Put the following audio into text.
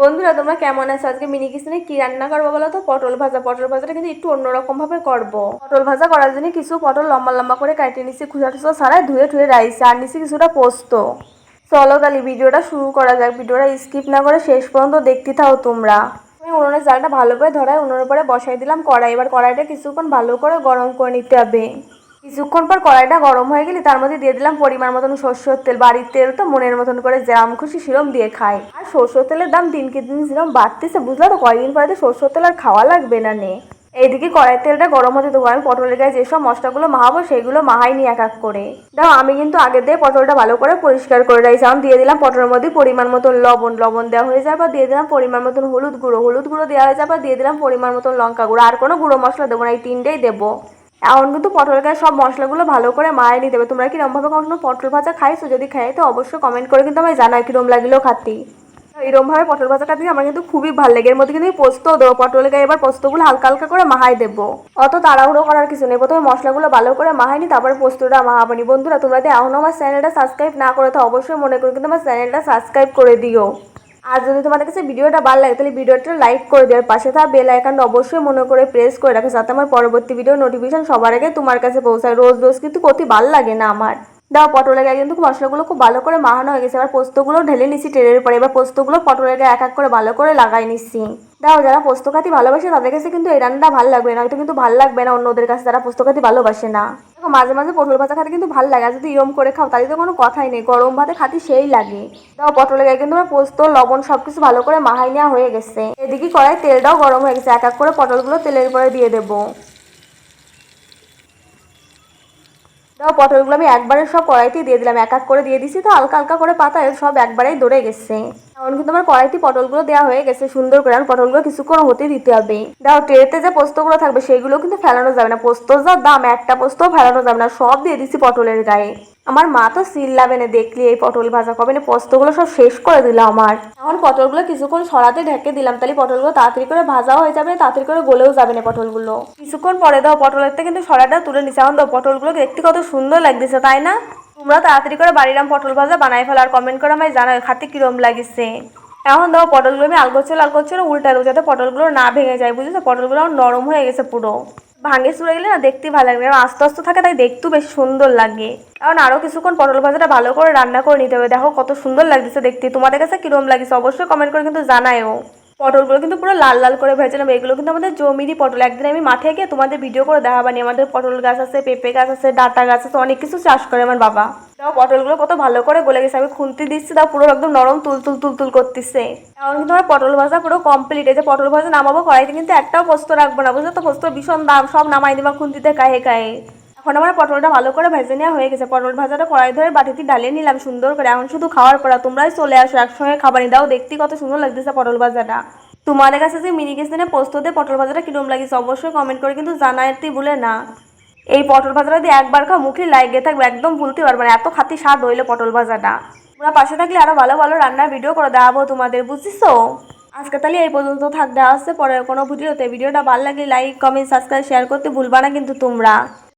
বন্ধুরা, তোমরা কেমন আছো? আজকে মিনি কিচেনে কি রান্না করব বলো তো? পটল ভাজা। পটল ভাজাটা কিন্তু একটু অন্যরকম ভাবে করব। পটল ভাজা করার জন্য কিছু পটল লম্বা লম্বা করে কাটিয়ে নিচ্ছি খুচা টুচা ছাড়াই ধুয়ে ধুয়ে রাইছে, আর নিচ্ছি কিছুটা পোস্ত। চলো তাহলে ভিডিওটা শুরু করা যাক। ভিডিওটা স্কিপ না করে শেষ পর্যন্ত দেখতে থাও তোমরা। আমি উনুনের জালটা ভালো করে ধরাই উনুনের পরে বসাই দিলাম। কড়াই, এবার কড়াইটা কিছুক্ষণ ভালো করে গরম করে নিতে হবে। কিছুক্ষণ পর কড়াইটা গরম হয়ে গেলে তার মধ্যে দিয়ে দিলাম পরিমাণ মতন সর্ষের তেল। বাড়ির তেল তো মনের মতন করে যেরম খুশি সেরম দিয়ে খাই। আর সর্ষের তেলের দাম দিনকে দিন যেরকম বাড়তেছে, বুঝলো তো? কয়েকদিন পরে তো সর্ষের তেল আর খাওয়া লাগবে না নে। এইদিকে কড়াইয়ের তেলটা গরম হতে দেবো আমি পটলের গায়ে যেসব মশলাগুলো মাহাবো সেগুলো মাহাই নি এক এক করে। দেখো আমি কিন্তু আগে দিয়ে পটলটা ভালো করে পরিষ্কার করে রাখছি। আমি দিয়ে দিলাম পটলের মধ্যে পরিমাণ মতন লবণ। লবণ দেওয়া হয়ে যাওয়ার পর দিয়ে দিলাম পরিমাণ মতন হলুদ গুঁড়ো। হলুদ গুঁড়ো দেওয়া হয়ে যাওয়ার পর দিয়ে দিলাম পরিমাণ মতন লঙ্কা গুঁড়ো। আর কোনো গুঁড়ো মশলা দেবো না, এই তিনটেই দেবো। এখন কিন্তু পটল গায়ে সব মশলাগুলো ভালো করে মারিয়ে নিতে হবে। তোমরা কিরমভাবে কখনো পটল ভাজা খাইছো? যদি খাই, তো অবশ্যই কমেন্ট করে কিন্তু আমায় জানাই কিরম লাগল খাতি এরমভাবে পটল ভাজাটা দিয়ে আমার কিন্তু খুবই ভালো লাগে। এর মধ্যে কিন্তু পোস্ত দেবো, পটল গায়ে এবার পোস্তগুলো হালকা হালকা করে মাহাই দেবো। অত তাড়াহুড়ো করার কিছু নেই। প্রথমে মশলাগুলো ভালো করে মাহাইনি তারপর পোস্তটা মাহাবানি বন্ধুরা, তোমরা যদি এখনও আমার চ্যানেলটা সাবস্ক্রাইব না করে, তো অবশ্যই মনে করো কিন্তু আমার চ্যানেলটা সাবস্ক্রাইব করে দিও। আর যদি তোমাদের কাছে ভিডিওটা ভালো লাগে, তাহলে ভিডিওটা লাইক করে দেওয়ার পাশে থাকা বেল আইকনটা অবশ্যই মনে করে প্রেস করে রাখো, যাতে আমার পরবর্তী ভিডিও নোটিফিকেশন সবার আগে তোমার কাছে পৌঁছায়। রোজ রোজ কিন্তু কতি ভালো লাগে না আমার। দাও পটলের গায়ে কিন্তু মশলাগুলো খুব ভালো করে মাখানো হয়ে গেছে। এবার পোস্তগুলো ঢেলে নিচ্ছি ট্রেনের পরে এবার পোস্তগুলো পটলের গায়ে এক এক করে ভালো করে লাগাই নিচ্ছি দাও, যারা পোস্ত খাতি ভালোবাসে তাদের কাছে কিন্তু এই রান্নাটা ভালো লাগবে না। হয়তো কিন্তু ভালো লাগবে না অন্যদের কাছে, যারা পোস্ত খাতি ভালোবাসে না। মাঝে মাঝে পটল ভাজা খেতে কিন্তু ভালো লাগে যদি ইরম করে খাও, তাহলে তো কোনো কথাই নেই। গরম ভাতে খাতি সেই লাগে। তাও পটলের গায়ে কিন্তু আমার পোস্ত, লবণ সব কিছু ভালো করে মাহাই নেওয়া হয়ে গেছে। এদিকে কড়াই তেলটাও গরম হয়ে গেছে, এক এক করে পটলগুলো তেলের উপরে দিয়ে দেবো। দাও, পটলগুলো আমি একবারে সব কড়াইতে দিয়ে দিলাম। এক এক করে দিয়ে দিছি তো, হালকা হালকা করে পাতা সব একবারেই ধরে গেছে। এখন কিন্তু আমার কড়াইতে পটলগুলো দেওয়া হয়ে গেছে, সুন্দর করে। আর পটলগুলো কিছুক্ষণ হতে দিতে হবে। দাও, ট্রেতে যে পোস্তগুলো থাকবে, সেগুলো কিন্তু ফেলানো যাবে না। পোস্ত যা দাম, একটা পোস্তও ফেলানো যাবে না। সব দিয়ে দিছি পটলের গায়ে। আমার মা তো চিল্লাবে না, দেখলি এই পটল ভাজা কবে না, পোস্তগুলো সব শেষ করে দিল আমার। এখন পটলগুলো কিছুক্ষণ সরাতে ঢেকে দিলাম, তাহলে পটলগুলো তাড়াতাড়ি করে ভাজাও হয়ে যাবে, তাড়াতাড়ি করে গলেও যাবে না পটলগুলো। কিছুক্ষণ পরে দাও পটলের থেকে কিন্তু সরাটা তুলে নিচ্ছে এখন দাও, পটলগুলো দেখতে কত সুন্দর লাগতেছে, তাই না? তোমরা তাড়াতাড়ি করে বাড়িরাম পটল ভাজা বানাই ফেলো আর কমেন্ট করে আমায় জানাও খাতে কিরম লাগিছে। এখন দাও, পটলগুলো আমি আলগোচ্ছে আলগোচ্ছে উল্টা দেবো যাতে পটলগুলো না ভেঙে যায়, বুঝেছ? পটলগুলো নরম হয়ে গেছে পুরো। ভাঙে চুড়ে গেলে না দেখতে ভালো লাগবে। কারণ আস্তে আস্তে থাকে, তাই দেখতেও বেশ সুন্দর লাগে। কারণ আরও কিছুক্ষণ পটল ভাজাটা ভালো করে রান্না করে নিতে হবে। দেখো কত সুন্দর লাগছে দেখতে। তোমাদের কাছে কীরকম লাগছে অবশ্যই কমেন্ট করে কিন্তু জানায়ও। পটলগুলো কিন্তু পুরো লাল লাল করে ভেজেলাম এগুলো কিন্তু আমাদের জমিরই পটল। একদিন আমি মাঠে গিয়ে তোমাদের ভিডিও করে দেখাবানি। আমাদের পটল গাছ আছে, পেঁপে গাছ আছে, ডাটা গাছ আছে, অনেক কিছু চাষ করে আমার বাবা। তাও পটলগুলো কত ভালো করে গলে গেছে। আমি খুন্তি দিচ্ছি তাও পুরো একদম নরম তুল তুল তুল তুল করতেছে। এখন কিন্তু আমার পটল ভাজা পুরো কমপ্লিট এই যে পটল ভাজা নামাবো, কড়াইতে কিন্তু একটাও পোস্ত রাখব না, বুঝলো তো? পোস্ত ভীষণ দাম, সব নামাই দেবা খুন্তিতে কাহে কাহে এখন আমার পটলটা ভালো করে ভেজে নেওয়া হয়ে গেছে। পটল ভাজাটা কড়াই ধরে বাটিতে ডালিয়ে নিলাম সুন্দর করে। এখন শুধু খাওয়ার পর তোমরাই চলে আসো, একসঙ্গে খাবারই দাও দেখতে কত সুন্দর লাগতেছে পটল ভাজাটা। তোমাদের কাছে যে মিনি কিচেনে পোস্ত দিয়ে পটল ভাজাটা কিরম লাগিয়েছে অবশ্যই কমেন্ট করে কিন্তু জানাইতে ভুলে না। এই পটল ভাজাটা দিয়ে একবার খাও, মুখে লাগিয়ে থাকবে, একদম ভুলতে পারবে না। এত খাতি স্বাদ হইল পটল ভাজাটা। তোমরা পাশে থাকলে আরও ভালো ভালো রান্নার ভিডিও করে দেখাবো তোমাদের বুঝছিস আজকে তাহলে এই পর্যন্ত থাক দেওয়া হচ্ছে পরে কোনো ভিডিওতে ভিডিওটা ভালো লাগলে লাইক কমেন্ট সাবস্ক্রাইব শেয়ার করতে ভুলবা না কিন্তু তোমরা।